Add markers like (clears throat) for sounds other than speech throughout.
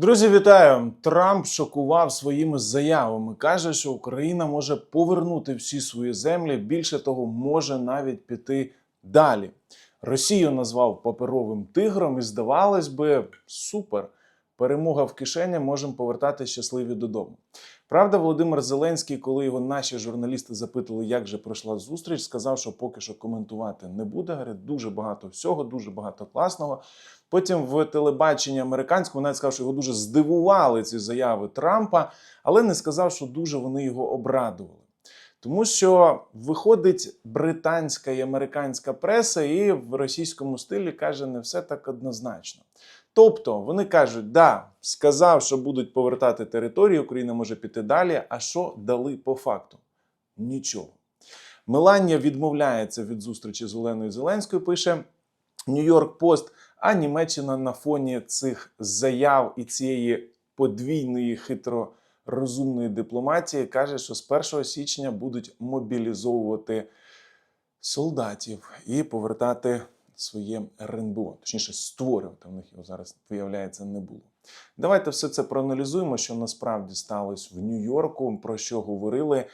Друзі, вітаю! Трамп шокував своїми заявами. каже, що Україна може повернути всі свої землі. Більше того, може навіть піти далі. Росію назвав паперовим тигром, і здавалось би, супер. Перемога в кишені, можемо повертати щасливі додому. Правда, Володимир Зеленський, коли його наші журналісти запитали, як же пройшла зустріч, сказав, що поки що коментувати не буде. Говорить, дуже багато всього, дуже багато класного. Потім в телебаченні американському навіть сказав, що його дуже здивували ці заяви Трампа, але не сказав, що дуже вони його обрадували. Тому що виходить британська і американська преса, і в російському стилі каже не все так однозначно. Тобто вони кажуть, да, сказав, що будуть повертати територію, Україна може піти далі. А що дали по факту? Нічого. Меланія відмовляється від зустрічі з Оленою Зеленською, пише Нью-Йорк Пост. А Німеччина на фоні цих заяв і цієї подвійної хитро розумної дипломатії каже, що з 1 січня будуть мобілізовувати солдатів і повертати своє РНБО, точніше, створювати. В них його зараз виявляється не було. Давайте все це проаналізуємо, що насправді сталося в Нью-Йорку, про що говорили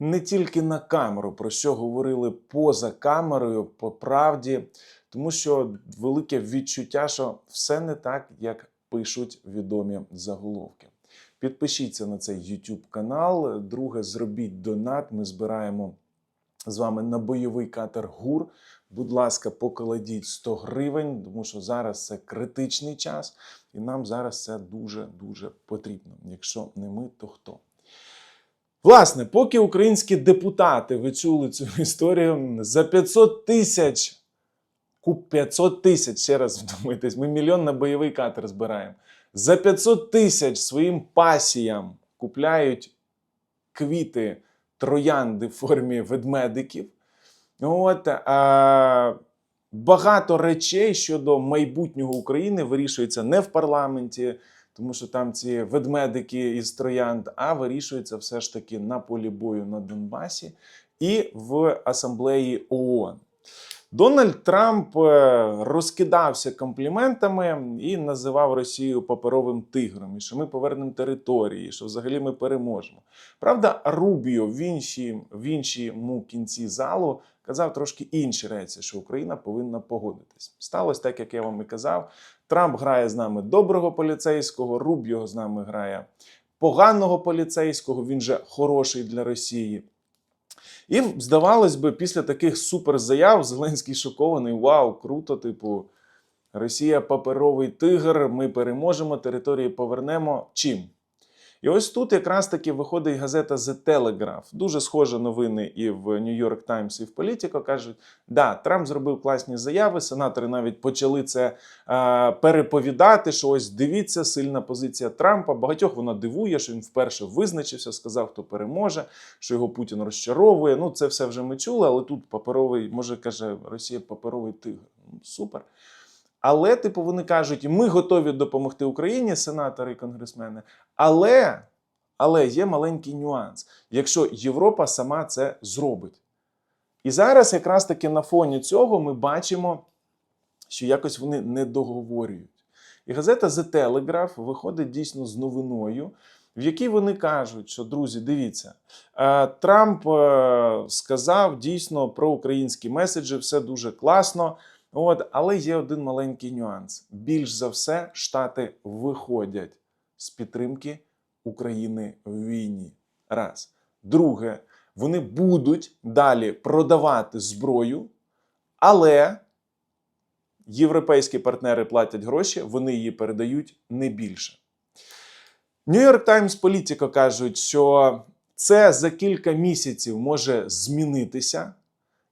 не тільки на камеру, про що говорили поза камерою, по правді, тому що велике відчуття, що все не так, як пишуть відомі заголовки. Підпишіться на цей YouTube канал. Друге, зробіть донат. Ми збираємо з вами на бойовий катер ГУР. Будь ласка, покладіть 100 гривень, тому що зараз це критичний час, і нам зараз це дуже-дуже потрібно. Якщо не ми, то хто? Власне, поки українські депутати ви цю (laughs) історію, за 500 тисяч, куп 500 тисяч, ще раз вдумайтесь, ми мільйон на бойовий катер збираємо. За 500 тисяч своїм пасіям купляють квіти, троянди в формі ведмедиків. От, а, багато речей щодо майбутнього України вирішується не в парламенті, тому що там ці ведмедики із троянд, а вирішується все ж таки на полі бою на Донбасі і в асамблеї ООН. Дональд Трамп е, розкидався компліментами і називав Росію паперовим тигром, і що ми повернемо території, що взагалі ми переможемо. Правда, Рубіо в, іншій, в іншому кінці залу казав трошки інші речі, що Україна повинна погодитись. Сталося так, як я вам і казав. Трамп грає з нами доброго поліцейського, Рубіо з нами грає поганого поліцейського. Він же хороший для Росії. І здавалось би, після таких суперзаяв Зеленський шокований: Вау, круто! Типу, Росія паперовий тигр, ми переможемо, території повернемо. Чим? І ось тут якраз таки виходить газета The Telegraph. Дуже схожі новини і в New York Times, і в Politico. Кажуть, да, Трамп зробив класні заяви. Сенатори навіть почали це е, переповідати. Що ось дивіться, сильна позиція Трампа. Багатьох вона дивує, що він вперше визначився, сказав, хто переможе, що його Путін розчаровує. Ну, це все вже ми чули, але тут паперовий, може каже, Росія паперовий тигр. Ну, Супер. Але, типу, вони кажуть, ми готові допомогти Україні, сенатори і конгресмени. Але, але є маленький нюанс, якщо Європа сама це зробить. І зараз, якраз таки на фоні цього, ми бачимо, що якось вони не договорюють. І газета The Telegraph виходить дійсно з новиною, в якій вони кажуть, що друзі, дивіться, е, Трамп е, сказав дійсно про українські меседжі, все дуже класно. От, але є один маленький нюанс: більш за все, Штати виходять з підтримки України в війні. Раз. Друге, вони будуть далі продавати зброю, але європейські партнери платять гроші, вони її передають не більше. York Times Politico кажуть, що це за кілька місяців може змінитися,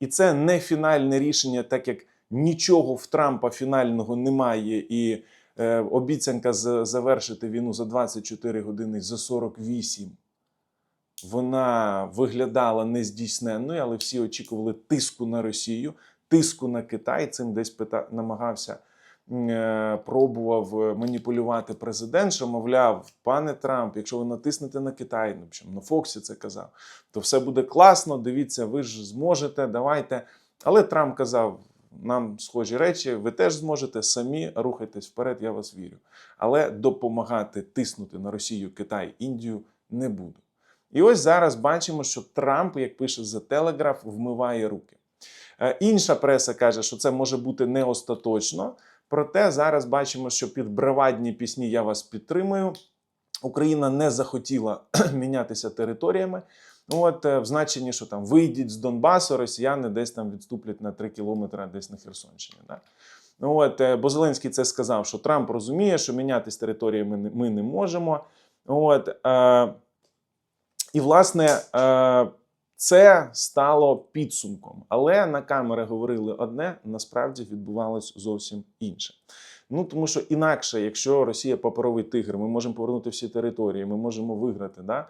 і це не фінальне рішення, так як нічого в Трампа фінального немає, і е, обіцянка завершити війну за 24 години за 48. Вона виглядала нездійсненною, але всі очікували тиску на Росію, тиску на Китай. Цим десь пита, намагався е, пробував маніпулювати президент, що мовляв, пане Трамп, якщо ви натиснете на Китай, ну, на Фоксі це казав, то все буде класно. Дивіться, ви ж зможете, давайте. Але Трамп казав: нам схожі речі, ви теж зможете самі рухайтесь вперед, я вас вірю. Але допомагати тиснути на Росію, Китай, Індію не буду. І ось зараз бачимо, що Трамп, як пише The Telegraph, вмиває руки. Е, Інша преса каже, що це може бути не остаточно. Проте зараз бачимо, що під бравадні пісні Я вас підтримую. Україна не захотіла (clears throat) мінятися територіями. От е, в значенні, що там вийдіть з Донбасу, росіяни десь там відступлять на 3 кілометри десь на Херсонщині. Да? Ну, от, е, бо Зеленський це сказав, що Трамп розуміє, що мінятись територіями не- ми не можемо. От, е, і, власне, е, це стало підсумком. Але на камери говорили одне, насправді відбувалось зовсім інше. Ну тому що інакше, якщо Росія паперовий тигр, ми можемо повернути всі території, ми можемо виграти. Да?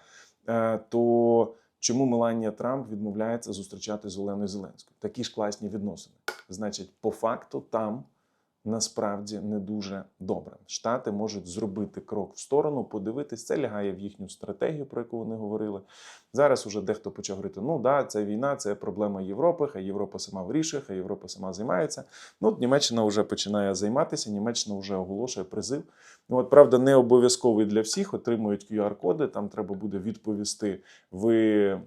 Е, то чому Меланія Трамп відмовляється зустрічати з Оленою Зеленською? Такі ж класні відносини. Значить, по факту там насправді не дуже добре. Штати можуть зробити крок в сторону, подивитись, це лягає в їхню стратегію, про яку вони говорили. Зараз уже дехто почав говорити: ну да, це війна, це проблема Європи, хай Європа сама вирішує, хай Європа сама займається. Ну, от Німеччина вже починає займатися, Німеччина вже оголошує призив. Ну, от, правда, не обов'язковий для всіх, отримують QR-коди, там треба буде відповісти. Ви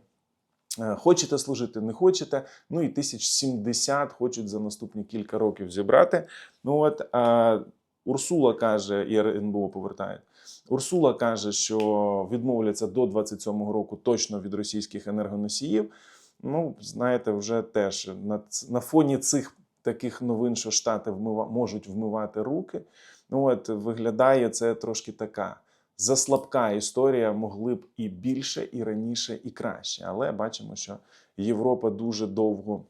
хочете служити, не хочете. Ну і 1070 хочуть за наступні кілька років зібрати. Ну от а, Урсула каже, і РНБО повертає. Урсула каже, що відмовляться до 27-го року точно від російських енергоносіїв. Ну, знаєте, вже теж на, на фоні цих таких новин, що Штати вмива, можуть вмивати руки. Ну, от виглядає це трошки така заслабка історія, могли б і більше, і раніше, і краще. Але бачимо, що Європа дуже довго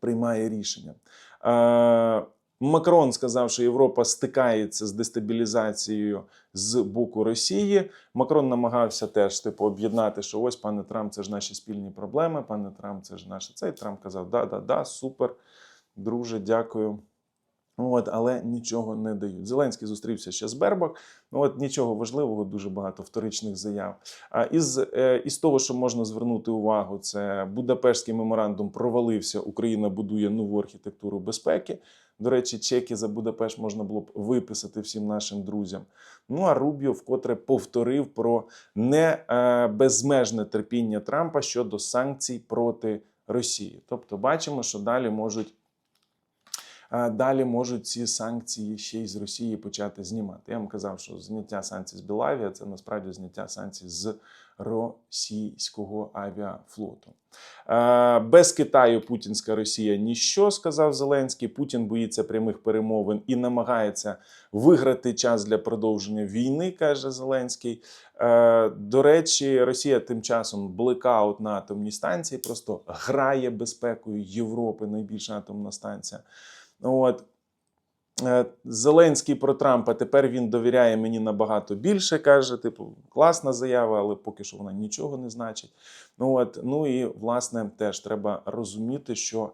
приймає рішення. Макрон сказав, що Європа стикається з дестабілізацією з боку Росії. Макрон намагався теж типу об'єднати, що ось пане Трамп, це ж наші спільні проблеми. Пане Трамп, це ж наше це. І Трамп казав: да, да, да, супер, друже, дякую. От, але нічого не дають. Зеленський зустрівся ще з Бербок. Ну от нічого важливого, дуже багато вторичних заяв. А із, е, із того, що можна звернути увагу, це Будапештський меморандум провалився. Україна будує нову архітектуру безпеки. До речі, чеки за Будапешт можна було б виписати всім нашим друзям. Ну а Рубіо вкотре повторив про не е, безмежне терпіння Трампа щодо санкцій проти Росії. Тобто, бачимо, що далі можуть. Далі можуть ці санкції ще й з Росії почати знімати. Я вам казав, що зняття санкцій з Білавія це насправді зняття санкцій з російського авіафлоту. Без Китаю путінська Росія ніщо, сказав Зеленський. Путін боїться прямих перемовин і намагається виграти час для продовження війни, каже Зеленський. До речі, Росія тим часом блекаут на атомній станції, просто грає безпекою Європи, найбільша атомна станція. От. Е, Зеленський про Трампа тепер він довіряє мені набагато більше. каже: типу, класна заява, але поки що вона нічого не значить. Ну от ну і власне теж треба розуміти, що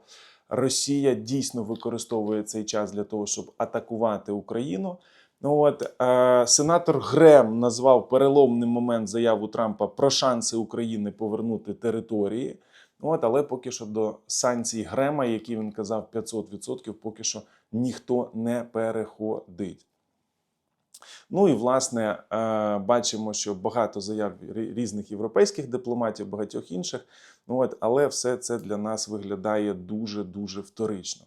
Росія дійсно використовує цей час для того, щоб атакувати Україну. Ну от е, сенатор Грем назвав переломним момент заяву Трампа про шанси України повернути території. От, але поки що до санкцій Грема, які він казав 500%, поки що ніхто не переходить. Ну і власне е, бачимо, що багато заяв різних європейських дипломатів, багатьох інших. Ну от, але все це для нас виглядає дуже дуже вторично.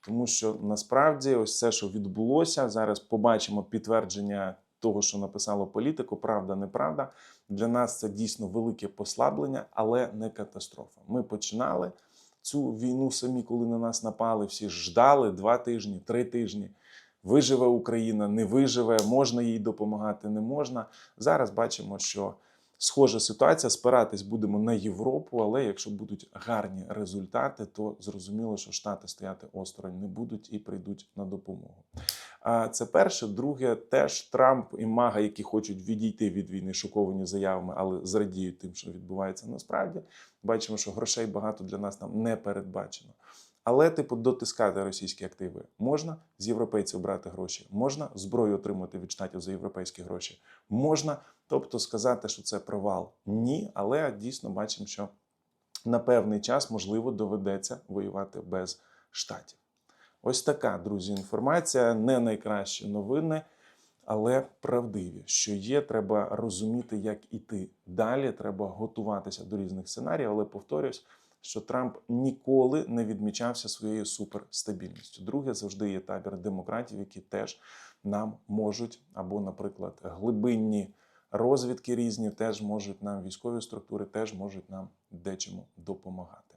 Тому що насправді ось це, що відбулося, зараз побачимо підтвердження того, що написало політику, правда, неправда. Для нас це дійсно велике послаблення, але не катастрофа. Ми починали цю війну самі, коли на нас напали. Всі ждали два тижні, три тижні. Виживе Україна, не виживе, можна їй допомагати, не можна. Зараз бачимо, що схожа ситуація. Спиратись будемо на Європу, але якщо будуть гарні результати, то зрозуміло, що Штати стояти осторонь не будуть і прийдуть на допомогу. А це перше. Друге, теж Трамп і Мага, які хочуть відійти від війни, шоковані заявами, але зрадіють тим, що відбувається насправді. Бачимо, що грошей багато для нас там не передбачено. Але, типу, дотискати російські активи можна з європейців брати гроші, можна зброю отримати від штатів за європейські гроші. Можна, тобто сказати, що це провал. Ні, але дійсно бачимо, що на певний час можливо доведеться воювати без штатів. Ось така, друзі, інформація. Не найкращі новини, але правдиві. Що є, треба розуміти, як іти далі. Треба готуватися до різних сценаріїв. Але повторюсь, що Трамп ніколи не відмічався своєю суперстабільністю. Друге, завжди є табір демократів, які теж нам можуть, або, наприклад, глибинні розвідки різні теж можуть нам, військові структури теж можуть нам дечому допомагати.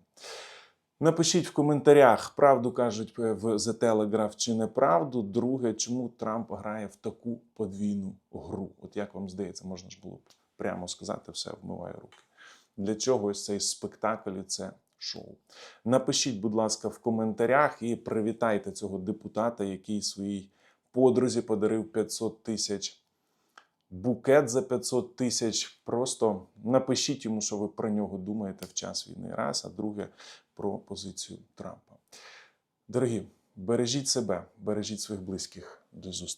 Напишіть в коментарях, правду кажуть в The Telegraph чи неправду. Друге, чому Трамп грає в таку подвійну гру? От як вам здається, можна ж було б прямо сказати, все вмиває руки. Для чого ось цей спектакль і це шоу? Напишіть, будь ласка, в коментарях і привітайте цього депутата, який своїй подрузі подарив 500 тисяч букет за 500 тисяч. Просто напишіть йому, що ви про нього думаєте в час війни. Раз, а друге про позицію Трампа. Дорогі, бережіть себе, бережіть своїх близьких. До зустрічі.